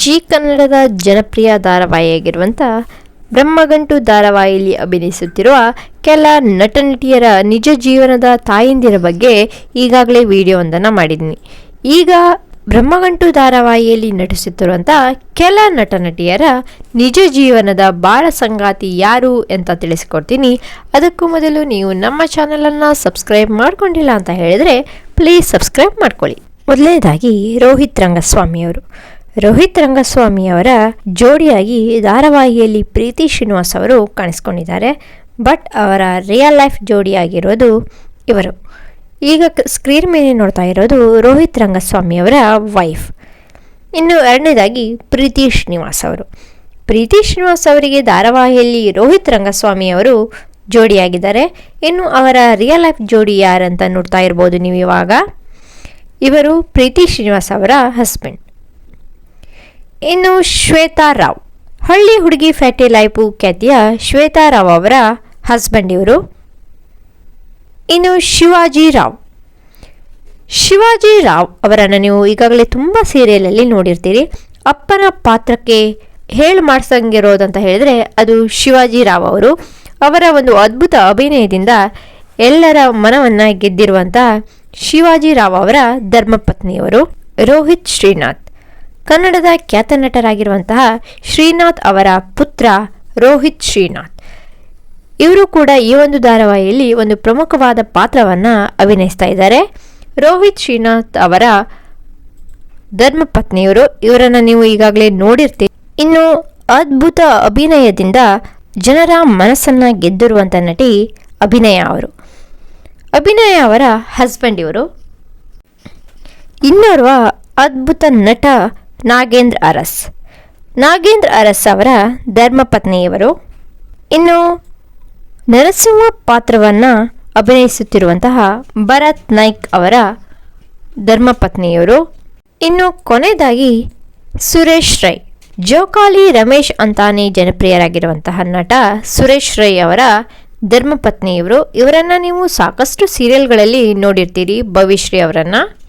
G ಕನ್ನಡದ ಜನಪ್ರಿಯ ಧಾರಾವಾಹಿಯಾಗಿರುವಂಥ ಬ್ರಹ್ಮಗಂಟು ಧಾರಾವಾಹಿಯಲ್ಲಿ ಅಭಿನಯಿಸುತ್ತಿರುವ ಕೆಲ ನಟ ನಟಿಯರ ನಿಜ ಜೀವನದ ತಾಯಂದಿರ ಬಗ್ಗೆ ಈಗಾಗಲೇ ವಿಡಿಯೋವೊಂದನ್ನು ಮಾಡಿದ್ದೀನಿ. ಈಗ ಬ್ರಹ್ಮಗಂಟು ಧಾರಾವಾಹಿಯಲ್ಲಿ ನಟಿಸುತ್ತಿರುವಂಥ ಕೆಲ ನಟ ನಟಿಯರ ನಿಜ ಜೀವನದ ಬಾಳ ಸಂಗಾತಿ ಯಾರು ಅಂತ ತಿಳಿಸ್ಕೊಡ್ತೀನಿ. ಅದಕ್ಕೂ ಮೊದಲು ನೀವು ನಮ್ಮ ಚಾನಲನ್ನು ಸಬ್ಸ್ಕ್ರೈಬ್ ಮಾಡಿಕೊಂಡಿಲ್ಲ ಅಂತ ಹೇಳಿದರೆ ಪ್ಲೀಸ್ ಸಬ್ಸ್ಕ್ರೈಬ್ ಮಾಡ್ಕೊಳ್ಳಿ. ಮೊದಲನೇದಾಗಿ ರೋಹಿತ್ ರಂಗಸ್ವಾಮಿಯವರು. ರೋಹಿತ್ ರಂಗಸ್ವಾಮಿಯವರ ಜೋಡಿಯಾಗಿ ಧಾರಾವಾಹಿಯಲ್ಲಿ ಪ್ರೀತಿ ಶ್ರೀನಿವಾಸ್ ಅವರು ಕಾಣಿಸ್ಕೊಂಡಿದ್ದಾರೆ. ಬಟ್ ಅವರ ರಿಯಲ್ ಲೈಫ್ ಜೋಡಿಯಾಗಿರೋದು ಇವರು. ಈಗ ಸ್ಕ್ರೀನ್ ಮೇಲೆ ನೋಡ್ತಾ ಇರೋದು ರೋಹಿತ್ ರಂಗಸ್ವಾಮಿಯವರ ವೈಫ್. ಇನ್ನು ಎರಡನೇದಾಗಿ ಪ್ರೀತಿ ಶ್ರೀನಿವಾಸ್ ಅವರು. ಪ್ರೀತಿ ಶ್ರೀನಿವಾಸ್ ಅವರಿಗೆ ಧಾರಾವಾಹಿಯಲ್ಲಿ ರೋಹಿತ್ ರಂಗಸ್ವಾಮಿ ಅವರು ಜೋಡಿಯಾಗಿದ್ದಾರೆ. ಇನ್ನು ಅವರ ರಿಯಲ್ ಲೈಫ್ ಜೋಡಿ ಯಾರಂತ ನೋಡ್ತಾ ಇರ್ಬೋದು ನೀವು ಇವಾಗ? ಇವರು ಪ್ರೀತಿ ಶ್ರೀನಿವಾಸ್ ಅವರ ಹಸ್ಬೆಂಡ್. ಇನ್ನು ಶ್ವೇತಾ ರಾವ್. ಹಳ್ಳಿ ಹುಡುಗಿ ಫ್ಯಾಟಿ ಲೈಫು ಖ್ಯಾತಿಯ ಶ್ವೇತಾ ರಾವ್ ಅವರ ಹಸ್ಬೆಂಡ್ ಇವರು. ಇನ್ನು ಶಿವಾಜಿ ರಾವ್. ಶಿವಾಜಿ ರಾವ್ ಅವರನ್ನು ನೀವು ಈಗಾಗಲೇ ತುಂಬ ಸೀರಿಯಲಲ್ಲಿ ನೋಡಿರ್ತೀರಿ. ಅಪ್ಪನ ಪಾತ್ರಕ್ಕೆ ಹೇಳಿ ಮಾಡ್ಸಂಗಿರೋದಂತ ಹೇಳಿದ್ರೆ ಅದು ಶಿವಾಜಿ ರಾವ್ ಅವರು. ಅವರ ಒಂದು ಅದ್ಭುತ ಅಭಿನಯದಿಂದ ಎಲ್ಲರ ಮನವನ್ನು ಗೆದ್ದಿರುವಂಥ ಶಿವಾಜಿ ರಾವ್ ಅವರ ಧರ್ಮಪತ್ನಿಯವರು. ರೋಹಿತ್ ಶ್ರೀನಾಥ್. ಕನ್ನಡದ ಖ್ಯಾತ ನಟರಾಗಿರುವಂತಹ ಶ್ರೀನಾಥ್ ಅವರ ಪುತ್ರ ರೋಹಿತ್ ಶ್ರೀನಾಥ್. ಇವರು ಕೂಡ ಈ ಒಂದು ಧಾರಾವಾಹಿಯಲ್ಲಿ ಒಂದು ಪ್ರಮುಖವಾದ ಪಾತ್ರವನ್ನು ಅಭಿನಯಿಸ್ತಾ ಇದ್ದಾರೆ. ರೋಹಿತ್ ಶ್ರೀನಾಥ್ ಅವರ ಧರ್ಮಪತ್ನಿಯವರು, ಇವರನ್ನು ನೀವು ಈಗಾಗಲೇ ನೋಡಿರ್ತೀರಿ. ಇನ್ನು ಅದ್ಭುತ ಅಭಿನಯದಿಂದ ಜನರ ಮನಸ್ಸನ್ನು ಗೆದ್ದಿರುವಂಥ ನಟಿ ಅಭಿನಯ ಅವರು. ಅಭಿನಯ ಅವರ ಹಸ್ಬೆಂಡ್ ಇವರು. ಇನ್ನೋರ್ವ ಅದ್ಭುತ ನಟ ನಾಗೇಂದ್ರ ಅರಸ್. ನಾಗೇಂದ್ರ ಅರಸ್ ಅವರ ಧರ್ಮಪತ್ನಿಯವರು. ಇನ್ನು ನರಸಿಂಹ ಪಾತ್ರವನ್ನು ಅಭಿನಯಿಸುತ್ತಿರುವಂತಹ ಭರತ್ ನಾಯ್ಕ್ ಅವರ ಧರ್ಮಪತ್ನಿಯವರು. ಇನ್ನು ಕೊನೆಯದಾಗಿ ಸುರೇಶ್ ರೈ. ಜೋಕಾಲಿ ರಮೇಶ್ ಅಂತಾನೆ ಜನಪ್ರಿಯರಾಗಿರುವಂತಹ ನಟ ಸುರೇಶ್ ರೈ ಅವರ ಧರ್ಮಪತ್ನಿಯವರು. ಇವರನ್ನು ನೀವು ಸಾಕಷ್ಟು ಸೀರಿಯಲ್ಗಳಲ್ಲಿ ನೋಡಿರ್ತೀರಿ. ಭವಿಶ್ರೀ ಅವರನ್ನು.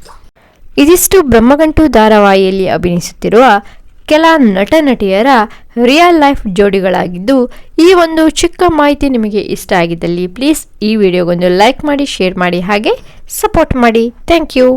ಇದಿಷ್ಟು ಬ್ರಹ್ಮಗಂಟು ಧಾರಾವಾಹಿಯಲ್ಲಿ ಅಭಿನಯಿಸುತ್ತಿರುವ ಕೆಲ ನಟ ನಟಿಯರ ರಿಯಲ್ ಲೈಫ್ ಜೋಡಿಗಳಾಗಿದ್ದು, ಈ ಒಂದು ಚಿಕ್ಕ ಮಾಹಿತಿ ನಿಮಗೆ ಇಷ್ಟ ಆಗಿದ್ದಲ್ಲಿ ಪ್ಲೀಸ್ ಈ ವಿಡಿಯೋಗೊಂದು ಲೈಕ್ ಮಾಡಿ ಶೇರ್ ಮಾಡಿ, ಹಾಗೆ ಸಪೋರ್ಟ್ ಮಾಡಿ. Thank you